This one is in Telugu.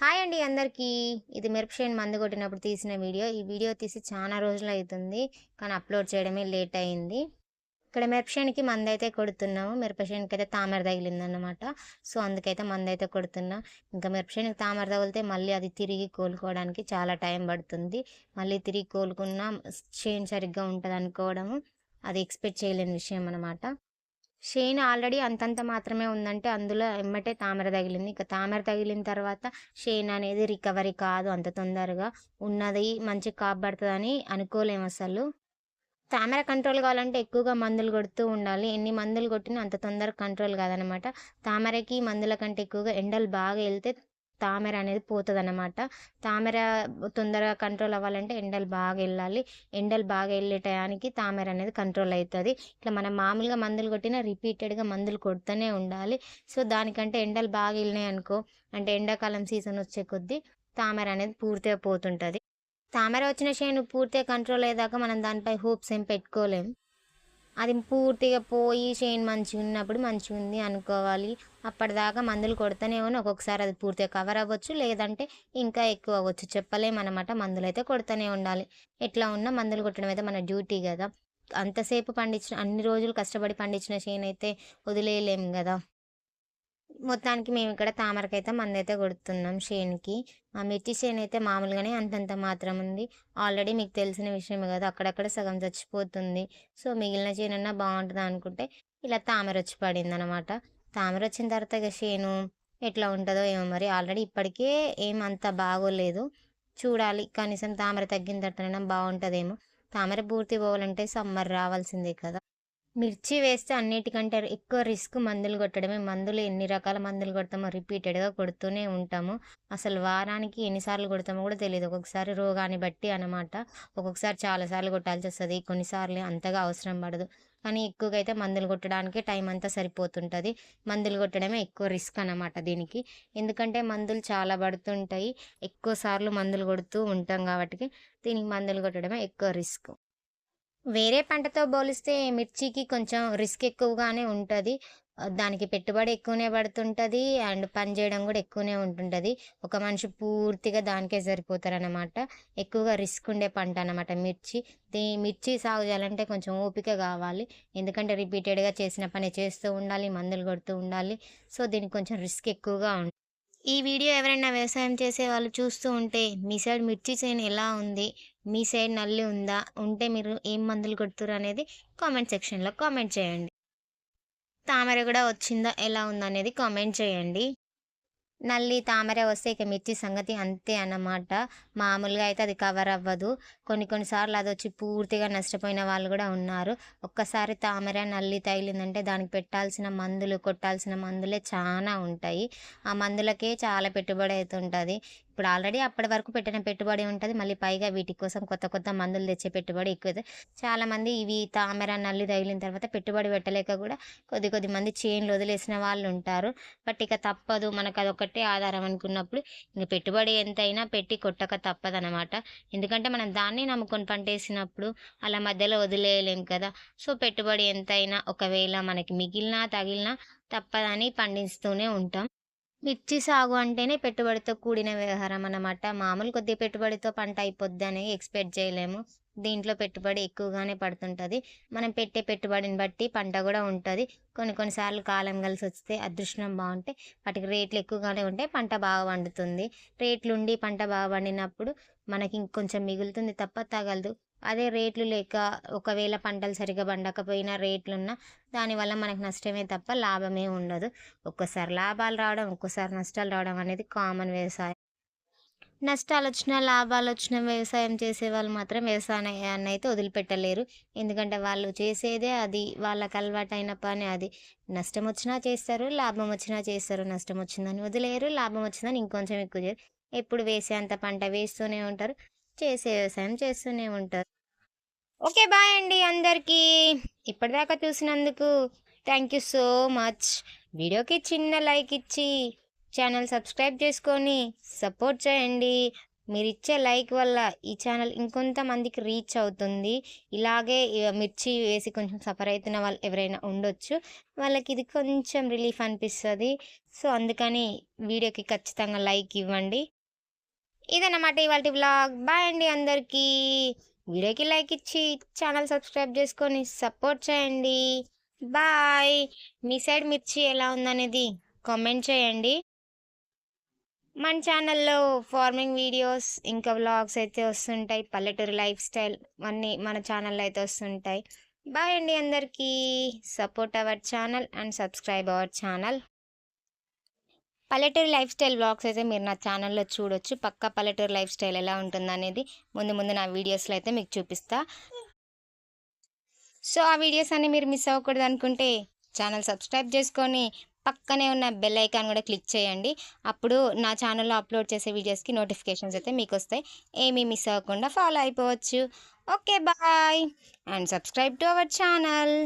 హాయ్ అండి అందరికీ. ఇది మిరపషేన్ మందు కొట్టినప్పుడు తీసిన వీడియో. ఈ వీడియో తీసి చాలా రోజులు అవుతుంది కానీ అప్లోడ్ చేయడమే లేట్ అయింది. ఇక్కడ మిరపచేనుకి మందు అయితే కొడుతున్నాము. మిరపచేనుకి అయితే తామర తగిలిందన్నమాట. సో అందుకైతే మందు అయితే కొడుతున్నా. ఇంకా మిరపచేనుకి తామర తగిలితే మళ్ళీ అది తిరిగి కోలుకోవడానికి చాలా టైం పడుతుంది. మళ్ళీ తిరిగి కోలుకున్న చేను సరిగ్గా ఉంటుంది అనుకోవడము అది ఎక్స్పెక్ట్ చేయలేని విషయం అనమాట షేన్ ఆల్రెడీ అంతంత మాత్రమే ఉందంటే అందులో ఎమ్మటే తామర తగిలింది. ఇక తామర తగిలిన తర్వాత షేన్ అనేది రికవరీ కాదు అంత తొందరగా. ఉన్నది మంచి కాపాడుతుందని అనుకోలేము అసలు. తామర కంట్రోల్ కావాలంటే ఎక్కువగా మందులు కొడుతూ ఉండాలి. ఎన్ని మందులు కొట్టినా అంత తొందరగా కంట్రోల్ కాదనమాట. తామరకి మందుల కంటే ఎక్కువగా ఎండలు బాగా వెళ్తే తామర అనేది పోతుంది అనమాట తామర తొందరగా కంట్రోల్ అవ్వాలంటే ఎండలు బాగా వెళ్ళాలి. ఎండలు బాగా వెళ్ళే టయానికి తామర అనేది కంట్రోల్ అవుతుంది. ఇట్లా మనం మామూలుగా మందులు కొట్టినా రిపీటెడ్గా మందులు కొడుతూనే ఉండాలి. సో దానికంటే ఎండలు బాగా వెళ్ళినాయి అనుకో అంటే ఎండాకాలం సీజన్ వచ్చే కొద్దీ తామర అనేది పూర్తిగా పోతుంటుంది. తామర వచ్చిన షేను పూర్తిగా కంట్రోల్ అయ్యేదాకా మనం దానిపై హోప్స్ ఏం పెట్టుకోలేం. అది పూర్తిగా పోయి చేను మంచిగా ఉన్నప్పుడు మంచిగా ఉంది అనుకోవాలి. అప్పటిదాకా మందులు కొడతానే ఉన్నా ఒక్కొక్కసారి అది పూర్తిగా కవర్ అవ్వచ్చు లేదంటే ఇంకా ఎక్కువ అవ్వచ్చు. చెప్పలేమన్నమాట మందులు అయితే కొడుతూనే ఉండాలి. ఎట్లా ఉన్నా మందులు కొట్టడం అయితే మన డ్యూటీ కదా. అంతసేపు పండించిన అన్ని రోజులు కష్టపడి పండించిన చేను అయితే వదిలేయలేము కదా. మొత్తానికి మేము ఇక్కడ తామరకైతే మందైతే కొడుతున్నాం చేనుకి. ఆ మిర్చి షేన్ అయితే మామూలుగానే అంతంత మాత్రం ఉంది. ఆల్రెడీ మీకు తెలిసిన విషయమే కదా అక్కడక్కడ సగం చచ్చిపోతుంది. సో మిగిలిన చేనన్నా బాగుంటుంది అనుకుంటే ఇలా తామర వచ్చి పడింది అనమాట తామర వచ్చిన తర్వాత ఇక చేను ఎట్లా ఉంటుందో ఏమో మరి. ఆల్రెడీ ఇప్పటికే ఏం అంత బాగోలేదు. చూడాలి కనీసం తామర తగ్గిన తర్వాత బాగుంటుందేమో. తామర పూర్తి పోవాలంటే సమ్మర్ రావాల్సిందే కదా. మిర్చి వేస్తే అన్నిటికంటే ఎక్కువ రిస్క్ మందులు కొట్టడమే. మందులు ఎన్ని రకాల మందులు కొడతామో రిపీటెడ్గా కొడుతూనే ఉంటాము. అసలు వారానికి ఎన్నిసార్లు కొడతామో కూడా తెలియదు ఒక్కొక్కసారి రోగాన్ని బట్టి అనమాట ఒక్కొక్కసారి చాలాసార్లు కొట్టాల్సి వస్తుంది. కొన్నిసార్లు అంతగా అవసరం పడదు. కానీ ఎక్కువగా అయితే మందులు కొట్టడానికి టైం అంతా సరిపోతుంటుంది. మందులు కొట్టడమే ఎక్కువ రిస్క్ అనమాట దీనికి. ఎందుకంటే మందులు చాలా పడుతుంటాయి. ఎక్కువ సార్లు మందులు కొడుతూ ఉంటాం కాబట్టి దీనికి మందులు కొట్టడమే ఎక్కువ రిస్క్. వేరే పంటతో పోలిస్తే మిర్చికి కొంచెం రిస్క్ ఎక్కువగానే ఉంటుంది. దానికి పెట్టుబడి ఎక్కువనే పడుతుంటుంది. అండ్ పని చేయడం కూడా ఎక్కువనే ఉంటుంటుంది. ఒక మనిషి పూర్తిగా దానికే సరిపోతారనమాట ఎక్కువగా రిస్క్ ఉండే పంట అనమాట మిర్చి. దీ మిర్చి సాగు చేయాలంటే కొంచెం ఓపిక కావాలి. ఎందుకంటే రిపీటెడ్గా చేసిన పని చేస్తూ ఉండాలి మందులు కొడుతూ ఉండాలి. సో దీనికి కొంచెం రిస్క్ ఎక్కువగా ఉంటుంది ఈ వీడియో ఎవరైనా వ్యవసాయం చేసే వాళ్ళు చూస్తూ ఉంటే మీ సైడ్ మిర్చి చేను ఎలా ఉంది? మీ సైడ్ నల్లి ఉందా? ఉంటే మీరు ఏం మందులు కొడుతురు అనేది కామెంట్ సెక్షన్లో కామెంట్ చేయండి. తామర కూడా వచ్చిందా? ఎలా ఉందనేది కామెంట్ చేయండి. నల్లి తామర వస్తే ఇక మిర్చి సంగతి అంతే అన్నమాట. మామూలుగా అయితే అది కవర్ అవ్వదు. కొన్ని కొన్నిసార్లు అది వచ్చి పూర్తిగా నష్టపోయిన వాళ్ళు కూడా ఉన్నారు. ఒక్కసారి తామర నల్లి తగిలిందంటే దానికి పెట్టాల్సిన మందులు కొట్టాల్సిన మందులే చాలా ఉంటాయి. ఆ మందులకే చాలా పెట్టుబడి అవుతుంటుంది ఇప్పుడు ఆల్రెడీ అప్పటి వరకు పెట్టిన పెట్టుబడి ఉంటుంది. మళ్ళీ పైగా వీటి కోసం కొత్త కొత్త మందులు తెచ్చే పెట్టుబడి ఎక్కువ చాలామంది ఇవి తామర నల్లి తగిలిన తర్వాత పెట్టుబడి పెట్టలేక కూడా కొద్ది కొద్ది మంది చేన్లు వదిలేసిన వాళ్ళు ఉంటారు. బట్ ఇక తప్పదు. మనకు అదొకటే ఆధారం అనుకున్నప్పుడు ఇంక పెట్టుబడి ఎంతైనా పెట్టి కొట్టక తప్పదనమాట ఎందుకంటే మనం దాన్ని నమ్ముకొని పంటేసినప్పుడు అలా మధ్యలో వదిలేయలేం కదా. సో పెట్టుబడి ఎంతైనా ఒకవేళ మనకి మిగిలినా తగిలినా తప్పదని పండిస్తూనే ఉంటాం. మిర్చి సాగు అంటేనే పెట్టుబడితో కూడిన వ్యవహారం అన్నమాట. మామూలు కొద్ది పెట్టుబడితో పంట అయిపోద్ది అని ఎక్స్పెక్ట్ చేయలేము. దీంట్లో పెట్టుబడి ఎక్కువగానే పడుతుంటుంది. మనం పెట్టే పెట్టుబడిని బట్టి పంట కూడా ఉంటుంది. కొన్ని కొన్నిసార్లు కాలం కలిసి వస్తే అదృష్టం బాగుంటే వాటికి రేట్లు ఎక్కువగానే ఉంటే పంట బాగా పండుతుంది. రేట్లు ఉండి పంట బాగా పండినప్పుడు మనకి ఇంకొంచెం మిగులుతుంది తప్ప తగలదు. అదే రేట్లు లేక ఒకవేళ పంటలు సరిగా పండకపోయినా రేట్లున్నా దానివల్ల మనకు నష్టమే తప్ప లాభమే ఉండదు. ఒక్కసారి లాభాలు రావడం ఒక్కసారి నష్టాలు రావడం అనేది కామన్ వ్యవసాయం. నష్టాలు వచ్చినా లాభాలు వచ్చిన వ్యవసాయం చేసే వాళ్ళు మాత్రం వ్యవసాయాన్ని అయితే వదిలిపెట్టలేరు. ఎందుకంటే వాళ్ళు చేసేదే అది వాళ్ళకి అలవాటైన పని అది. నష్టం వచ్చినా చేస్తారు లాభం వచ్చినా చేస్తారు. నష్టం వచ్చిందని వదిలేరు లాభం వచ్చిందని ఇంకొంచెం ఎక్కువ చేయరు. ఎప్పుడు వేసే అంత పంట వేస్తూనే ఉంటారు. చేసే వ్యవసాయం చేస్తూనే ఉంటారు. ఓకే బాయ్ అండి అందరికీ. ఇప్పటిదాకా చూసినందుకు థ్యాంక్ యూ సో మచ్. వీడియోకి చిన్న లైక్ ఇచ్చి ఛానల్ సబ్స్క్రైబ్ చేసుకొని సపోర్ట్ చేయండి. మీరు ఇచ్చే లైక్ వల్ల ఈ ఛానల్ ఇంకొంతమందికి రీచ్ అవుతుంది. ఇలాగే మిర్చి వేసి కొంచెం సఫర్ అవుతున్న వాళ్ళు ఎవరైనా ఉండొచ్చు. వాళ్ళకి ఇది కొంచెం రిలీఫ్ అనిపిస్తుంది. సో అందుకని వీడియోకి ఖచ్చితంగా లైక్ ఇవ్వండి. ఇదన్నమాట ఇవాళ వ్లాగ్ బాయ్ అండి అందరికీ. వీడియోకి లైక్ ఇచ్చి ఛానల్ సబ్స్క్రైబ్ చేసుకొని సపోర్ట్ చేయండి. బాయ్ మీ సైడ్ మిర్చి ఎలా ఉందనేది కామెంట్ చేయండి. మన ఛానల్లో ఫార్మింగ్ వీడియోస్ ఇంకా వ్లాగ్స్ అయితే వస్తుంటాయి. పల్లెటూరు లైఫ్ స్టైల్ అన్నీ మన ఛానల్లో అయితే వస్తుంటాయి. బాయ్ అండి అందరికీ. Support our channel and subscribe our channel పల్లెటూరు లైఫ్ స్టైల్ బ్లాగ్స్ అయితే మీరు నా ఛానల్లో చూడొచ్చు. పక్క పల్లెటూరు లైఫ్ స్టైల్ ఎలా ఉంటుందనేది ముందు ముందు నా వీడియోస్లో అయితే మీకు చూపిస్తా. సో ఆ వీడియోస్ అన్ని మీరు మిస్ అవ్వకూడదు అనుకుంటే ఛానల్ సబ్స్క్రైబ్ చేసుకొని పక్కనే ఉన్న బెల్ ఐకాన్ కూడా క్లిక్ చేయండి. అప్పుడు నా ఛానల్లో అప్లోడ్ చేసే వీడియోస్కి నోటిఫికేషన్స్ అయితే మీకు వస్తాయి. ఏమీ మిస్ అవ్వకుండా ఫాలో అయిపోవచ్చు. Okay bye and subscribe to our channel.